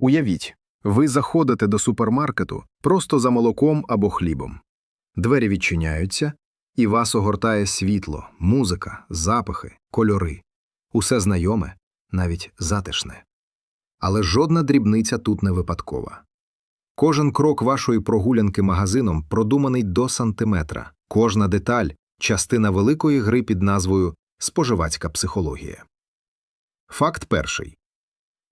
Уявіть, ви заходите до супермаркету просто за молоком або хлібом. Двері відчиняються, і вас огортає світло, музика, запахи, кольори. Усе знайоме, навіть затишне. Але жодна дрібниця тут не випадкова. Кожен крок вашої прогулянки магазином продуманий до сантиметра, кожна деталь частина великої гри під назвою Споживацька психологія. Факт перший.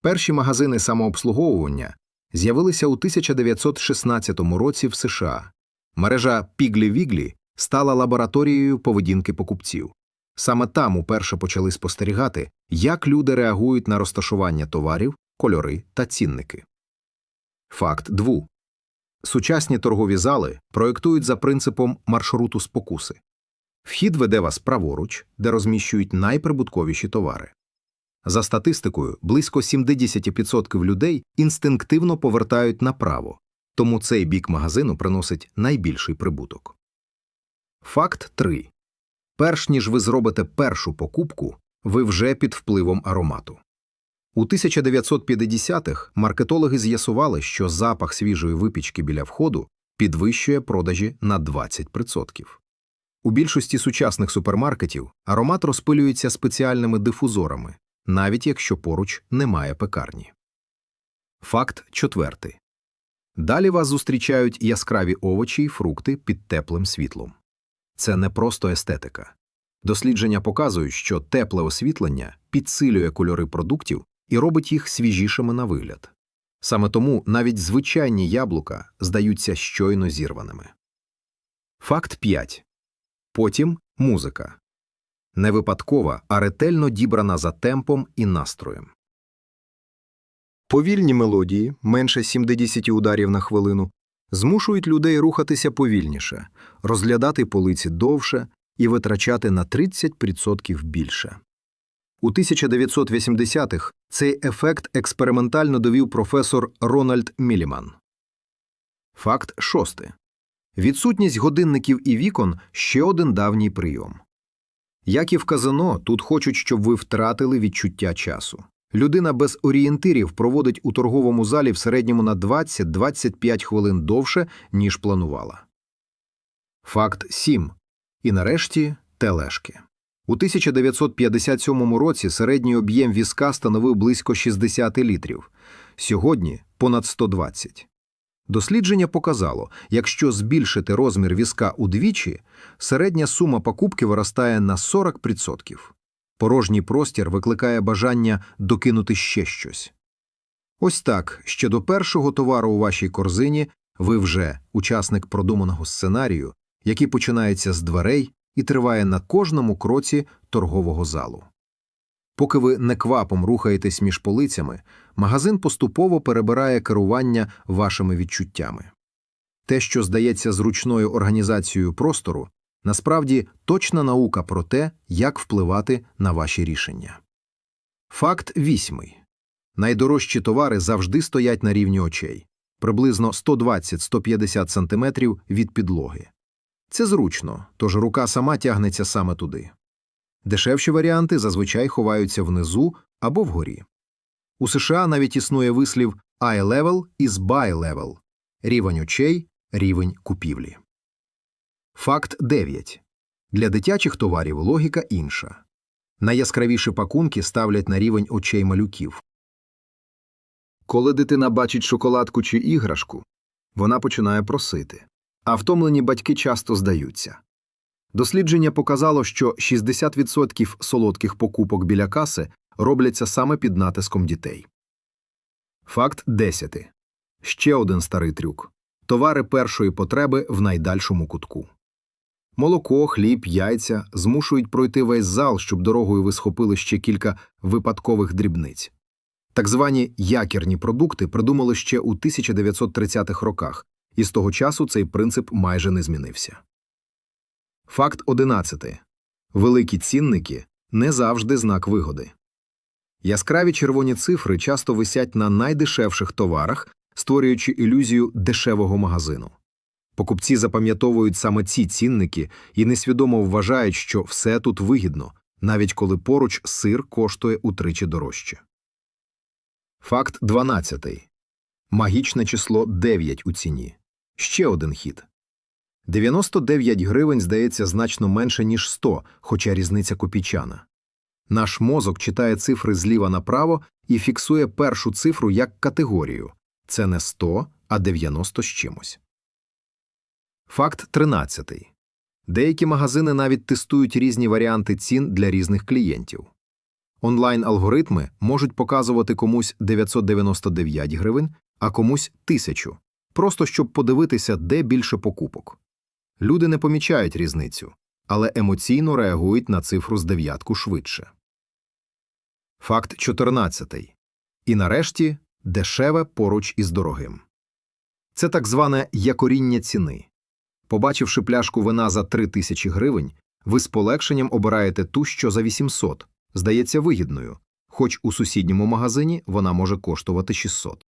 Перші магазини самообслуговування з'явилися у 1916 році в США. Мережа Піглі-Віглі стала лабораторією поведінки покупців. Саме там уперше почали спостерігати, як люди реагують на розташування товарів, кольори та цінники. Факт 2. Сучасні торгові зали проєктують за принципом маршруту спокуси. Вхід веде вас праворуч, де розміщують найприбутковіші товари. За статистикою, близько 70% людей інстинктивно повертають направо, тому цей бік магазину приносить найбільший прибуток. Факт 3. Перш ніж ви зробите першу покупку, ви вже під впливом аромату. У 1950-х маркетологи з'ясували, що запах свіжої випічки біля входу підвищує продажі на 20%. У більшості сучасних супермаркетів аромат розпилюється спеціальними дифузорами, навіть якщо поруч немає пекарні. Факт четвертий. Далі вас зустрічають яскраві овочі й фрукти під теплим світлом. Це не просто естетика. Дослідження показують, що тепле освітлення підсилює кольори продуктів і робить їх свіжішими на вигляд. Саме тому навіть звичайні яблука здаються щойно зірваними. Факт 5. Потім музика. Не випадкова, а ретельно дібрана за темпом і настроєм. Повільні мелодії, менше 70 ударів на хвилину, змушують людей рухатися повільніше, розглядати полиці довше і витрачати на 30% більше. У 1980-х цей ефект експериментально довів професор Рональд Міліман. Факт шостий. Відсутність годинників і вікон ще один давній прийом. Як і в казино, тут хочуть, щоб ви втратили відчуття часу. Людина без орієнтирів проводить у торговому залі в середньому на 20-25 хвилин довше, ніж планувала. Факт 7. І нарешті тележки. У 1957 році середній об'єм візка становив близько 60 літрів, сьогодні понад 120. Дослідження показало, якщо збільшити розмір візка удвічі, середня сума покупки виростає на 40%. Порожній простір викликає бажання докинути ще щось. Ось так, ще до першого товару у вашій корзині ви вже учасник продуманого сценарію, який починається з дверей і триває на кожному кроці торгового залу. Поки ви неквапом рухаєтесь між полицями, магазин поступово перебирає керування вашими відчуттями. Те, що здається зручною організацією простору, насправді точна наука про те, як впливати на ваші рішення. Факт вісьмий. Найдорожчі товари завжди стоять на рівні очей приблизно 120-150 см від підлоги. Це зручно, тож рука сама тягнеться саме туди. Дешевші варіанти зазвичай ховаються внизу або вгорі. У США навіть існує вислів eye level is buy level – рівень очей, рівень купівлі. Факт 9. Для дитячих товарів логіка інша. Найяскравіші пакунки ставлять на рівень очей малюків. Коли дитина бачить шоколадку чи іграшку, вона починає просити, а втомлені батьки часто здаються. Дослідження показало, що 60% солодких покупок біля каси робляться саме під натиском дітей. Факт 10. Ще один старий трюк товари першої потреби в найдальшому кутку. Молоко, хліб, яйця змушують пройти весь зал, щоб дорогою ви схопили ще кілька випадкових дрібниць. Так звані якірні продукти придумали ще у 1930-х роках, і з того часу цей принцип майже не змінився. Факт 11. Великі цінники не завжди знак вигоди. Яскраві червоні цифри часто висять на найдешевших товарах, створюючи ілюзію дешевого магазину. Покупці запам'ятовують саме ці цінники і несвідомо вважають, що все тут вигідно, навіть коли поруч сир коштує утричі дорожче. Факт 12. Магічне число 9 у ціні. Ще один хід. 99 гривень здається значно менше, ніж 100, хоча різниця копійчана. Наш мозок читає цифри зліва направо і фіксує першу цифру як категорію. Це не 100, а 90 з чимось. Факт 13. Деякі магазини навіть тестують різні варіанти цін для різних клієнтів. Онлайн-алгоритми можуть показувати комусь 999 гривень, а комусь 1000, просто щоб подивитися, де більше покупок. Люди не помічають різницю, але емоційно реагують на цифру з дев'ятку швидше. Факт 14. І нарешті дешеве поруч із дорогим. Це так зване якоріння ціни. Побачивши пляшку вина за 3 тисячі гривень, ви з полегшенням обираєте ту, що за 800, здається вигідною, хоч у сусідньому магазині вона може коштувати 600.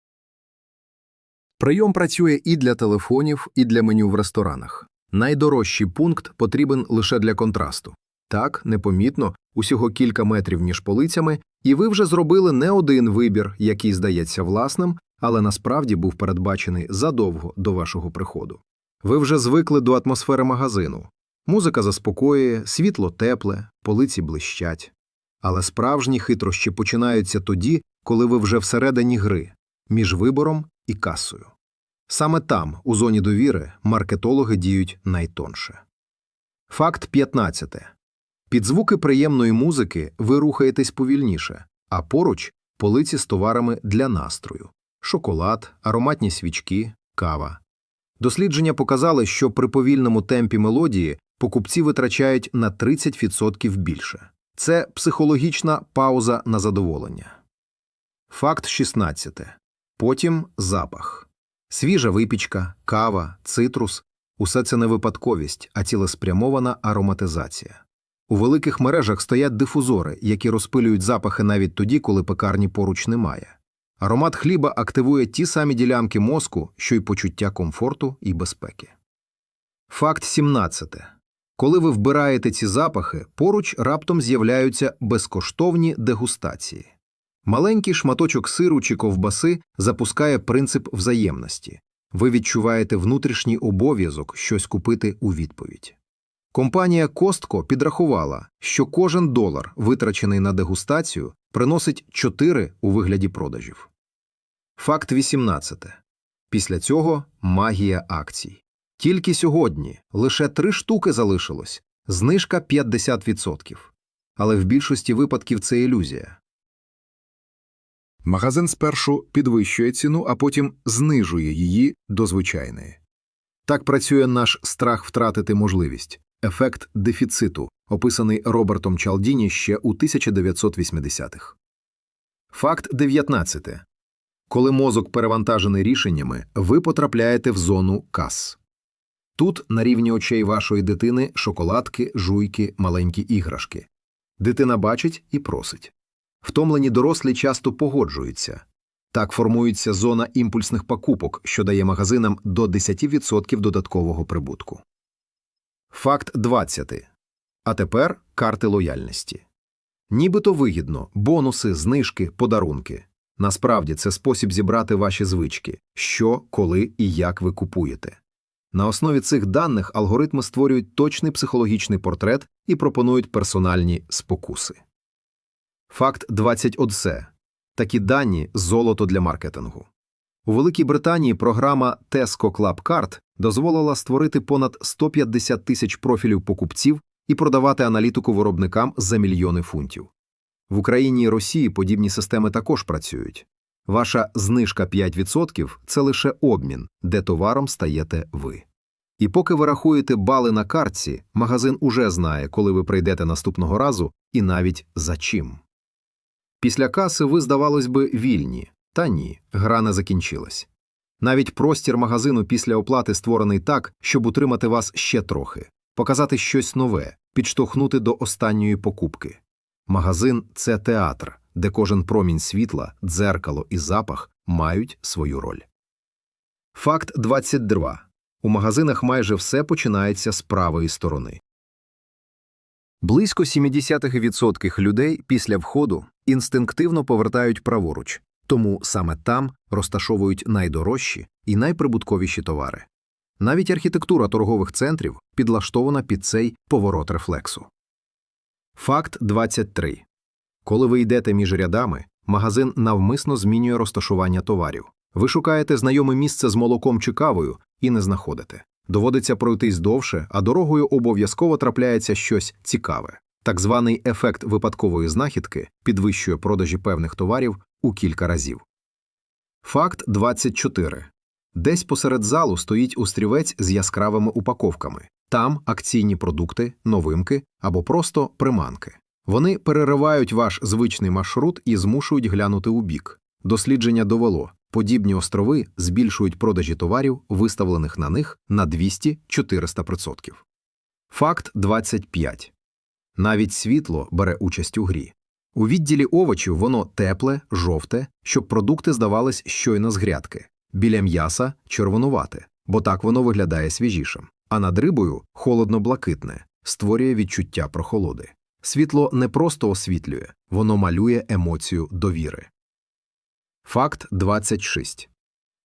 Прийом працює і для телефонів, і для меню в ресторанах. Найдорожчий пункт потрібен лише для контрасту. Так, непомітно, усього кілька метрів між полицями, і ви вже зробили не один вибір, який здається власним, але насправді був передбачений задовго до вашого приходу. Ви вже звикли до атмосфери магазину. Музика заспокоює, світло тепле, полиці блищать. Але справжні хитрощі починаються тоді, коли ви вже всередині гри, між вибором і касою. Саме там, у зоні довіри, маркетологи діють найтонше. Факт 15. Під звуки приємної музики ви рухаєтесь повільніше, а поруч полиці з товарами для настрою шоколад, ароматні свічки, кава. Дослідження показали, що при повільному темпі мелодії покупці витрачають на 30% більше. Це психологічна пауза на задоволення. Факт 16. Потім запах. Свіжа випічка, кава, цитрус усе це не випадковість, а цілеспрямована ароматизація. У великих мережах стоять дифузори, які розпилюють запахи навіть тоді, коли пекарні поруч немає. Аромат хліба активує ті самі ділянки мозку, що й почуття комфорту і безпеки. Факт 17. Коли ви вбираєте ці запахи, поруч раптом з'являються безкоштовні дегустації. Маленький шматочок сиру чи ковбаси запускає принцип взаємності. Ви відчуваєте внутрішній обов'язок щось купити у відповідь. Компанія Костко підрахувала, що кожен долар, витрачений на дегустацію, приносить 4 у вигляді продажів. Факт 18. Після цього магія акцій. Тільки сьогодні лише три штуки залишилось, знижка 50%. Але в більшості випадків це ілюзія. Магазин спершу підвищує ціну, а потім знижує її до звичайної. Так працює наш страх втратити можливість, ефект дефіциту, описаний Робертом Чалдіні ще у 1980-х. Факт 19. Коли мозок перевантажений рішеннями, ви потрапляєте в зону кас. Тут на рівні очей вашої дитини шоколадки, жуйки, маленькі іграшки. Дитина бачить і просить. Втомлені дорослі часто погоджуються. Так формується зона імпульсних покупок, що дає магазинам до 10% додаткового прибутку. Факт 20. А тепер карти лояльності. Нібито вигідно бонуси, знижки, подарунки. Насправді це спосіб зібрати ваші звички, що, коли і як ви купуєте. На основі цих даних алгоритми створюють точний психологічний портрет і пропонують персональні спокуси. Факт 21. Такі дані – золото для маркетингу. У Великій Британії програма Tesco Club Card дозволила створити понад 150 тисяч профілів покупців і продавати аналітику виробникам за мільйони фунтів. В Україні і Росії подібні системи також працюють. Ваша знижка 5% – це лише обмін, де товаром стаєте ви. І поки ви рахуєте бали на картці, магазин уже знає, коли ви прийдете наступного разу і навіть за чим. Після каси ви, здавалось би, вільні, та ні, гра не закінчилась. Навіть простір магазину після оплати створений так, щоб утримати вас ще трохи, показати щось нове, підштовхнути до останньої покупки. Магазин це театр, де кожен промінь світла, дзеркало і запах мають свою роль. Факт 22. У магазинах майже все починається з правої сторони. Близько 70% людей після входу інстинктивно повертають праворуч. Тому саме там розташовують найдорожчі і найприбутковіші товари. Навіть архітектура торгових центрів підлаштована під цей поворот рефлексу. Факт 23. Коли ви йдете між рядами, магазин навмисно змінює розташування товарів. Ви шукаєте знайоме місце з молоком чи кавою і не знаходите. Доводиться пройтись довше, а дорогою обов'язково трапляється щось цікаве. Так званий ефект випадкової знахідки підвищує продажі певних товарів у кілька разів. Факт 24. Десь посеред залу стоїть острівець з яскравими упаковками. Там акційні продукти, новинки або просто приманки. Вони переривають ваш звичний маршрут і змушують глянути у бік. Дослідження довело, подібні острови збільшують продажі товарів, виставлених на них на 200-400%. Факт 25. Навіть світло бере участь у грі. У відділі овочів воно тепле, жовте, щоб продукти здавались щойно з грядки. Біля м'яса червонувате, бо так воно виглядає свіжішим. А над рибою холодно-блакитне, створює відчуття прохолоди. Світло не просто освітлює, воно малює емоцію довіри. Факт 26.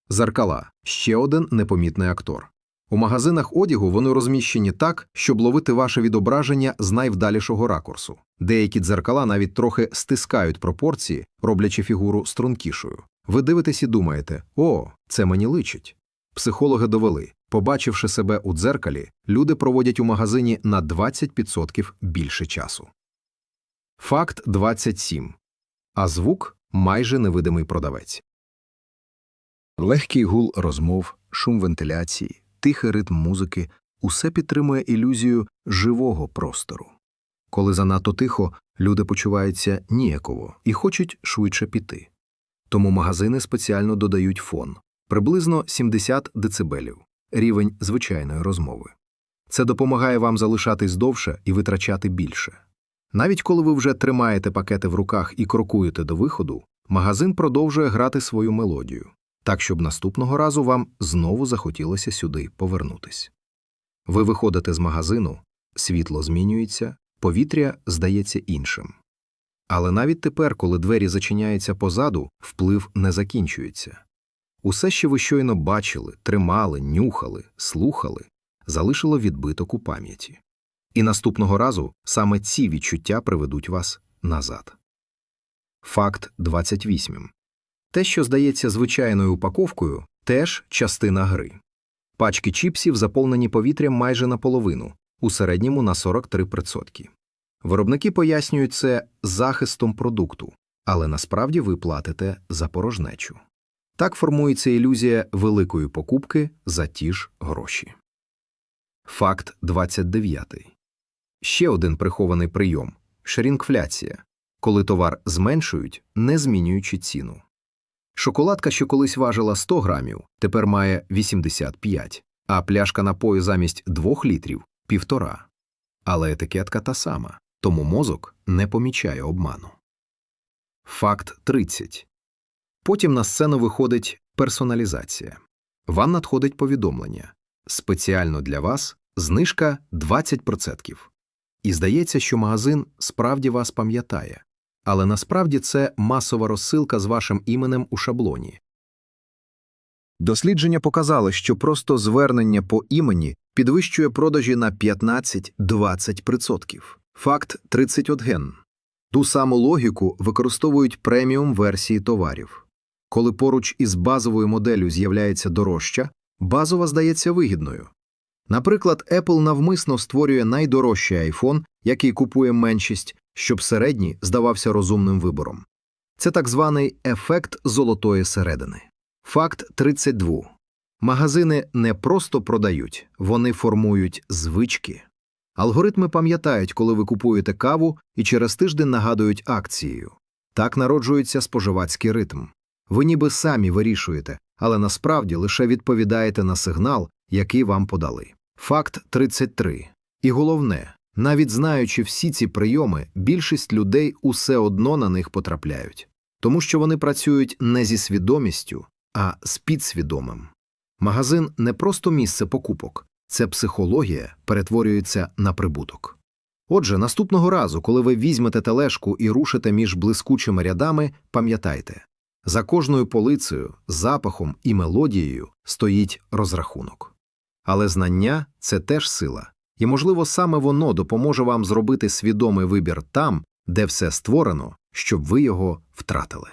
Зеркала ще один непомітний актор. У магазинах одягу вони розміщені так, щоб ловити ваше відображення з найвдалішого ракурсу. Деякі дзеркала навіть трохи стискають пропорції, роблячи фігуру стрункішою. Ви дивитесь і думаєте: о, це мені личить. Психологи довели, побачивши себе у дзеркалі, люди проводять у магазині на 20% більше часу. Факт 27. А звук майже невидимий продавець. Легкий гул розмов, шум вентиляції, тихий ритм музики усе підтримує ілюзію живого простору. Коли занадто тихо, люди почуваються ніяково і хочуть швидше піти. Тому магазини спеціально додають фон приблизно 70 децибелів, рівень звичайної розмови. Це допомагає вам залишатись довше і витрачати більше. Навіть коли ви вже тримаєте пакети в руках і крокуєте до виходу, магазин продовжує грати свою мелодію, так щоб наступного разу вам знову захотілося сюди повернутись. Ви виходите з магазину, світло змінюється, повітря здається іншим. Але навіть тепер, коли двері зачиняються позаду, вплив не закінчується. Усе, що ви щойно бачили, тримали, нюхали, слухали, залишило відбиток у пам'яті. І наступного разу саме ці відчуття приведуть вас назад. Факт 28. Те, що здається звичайною упаковкою, теж частина гри. Пачки чіпсів заповнені повітрям майже наполовину, у середньому на 43%. Виробники пояснюють це захистом продукту, але насправді ви платите за порожнечу. Так формується ілюзія великої покупки за ті ж гроші. Факт 29. Ще один прихований прийом шрінкфляція, коли товар зменшують, не змінюючи ціну. Шоколадка, що колись важила 100 грамів, тепер має 85, а пляшка напою замість 2 літрів – півтора. Але етикетка та сама, тому мозок не помічає обману. Факт 30. Потім на сцену виходить персоналізація. Вам надходить повідомлення. Спеціально для вас знижка 20%. І здається, що магазин справді вас пам'ятає. Але насправді це масова розсилка з вашим іменем у шаблоні. Дослідження показало, що просто звернення по імені підвищує продажі на 15-20%. Факт 31. Ту саму логіку використовують преміум версії товарів. Коли поруч із базовою моделлю з'являється дорожча, базова здається вигідною. Наприклад, Apple навмисно створює найдорожчий iPhone, який купує меншість, щоб середній здавався розумним вибором. Це так званий ефект золотої середини. Факт 32. Магазини не просто продають, вони формують звички. Алгоритми пам'ятають, коли ви купуєте каву і через тиждень нагадують акцією. Так народжується споживацький ритм. Ви ніби самі вирішуєте, але насправді лише відповідаєте на сигнал, який вам подали. Факт 33. І головне, навіть знаючи всі ці прийоми, більшість людей усе одно на них потрапляють, тому що вони працюють не зі свідомістю, а з підсвідомим. Магазин не просто місце покупок, це психологія перетворюється на прибуток. Отже, наступного разу, коли ви візьмете тележку і рушите між блискучими рядами, пам'ятайте За кожною полицею, запахом і мелодією стоїть розрахунок. Але знання це теж сила, і, можливо, саме воно допоможе вам зробити свідомий вибір там, де все створено, щоб ви його втратили.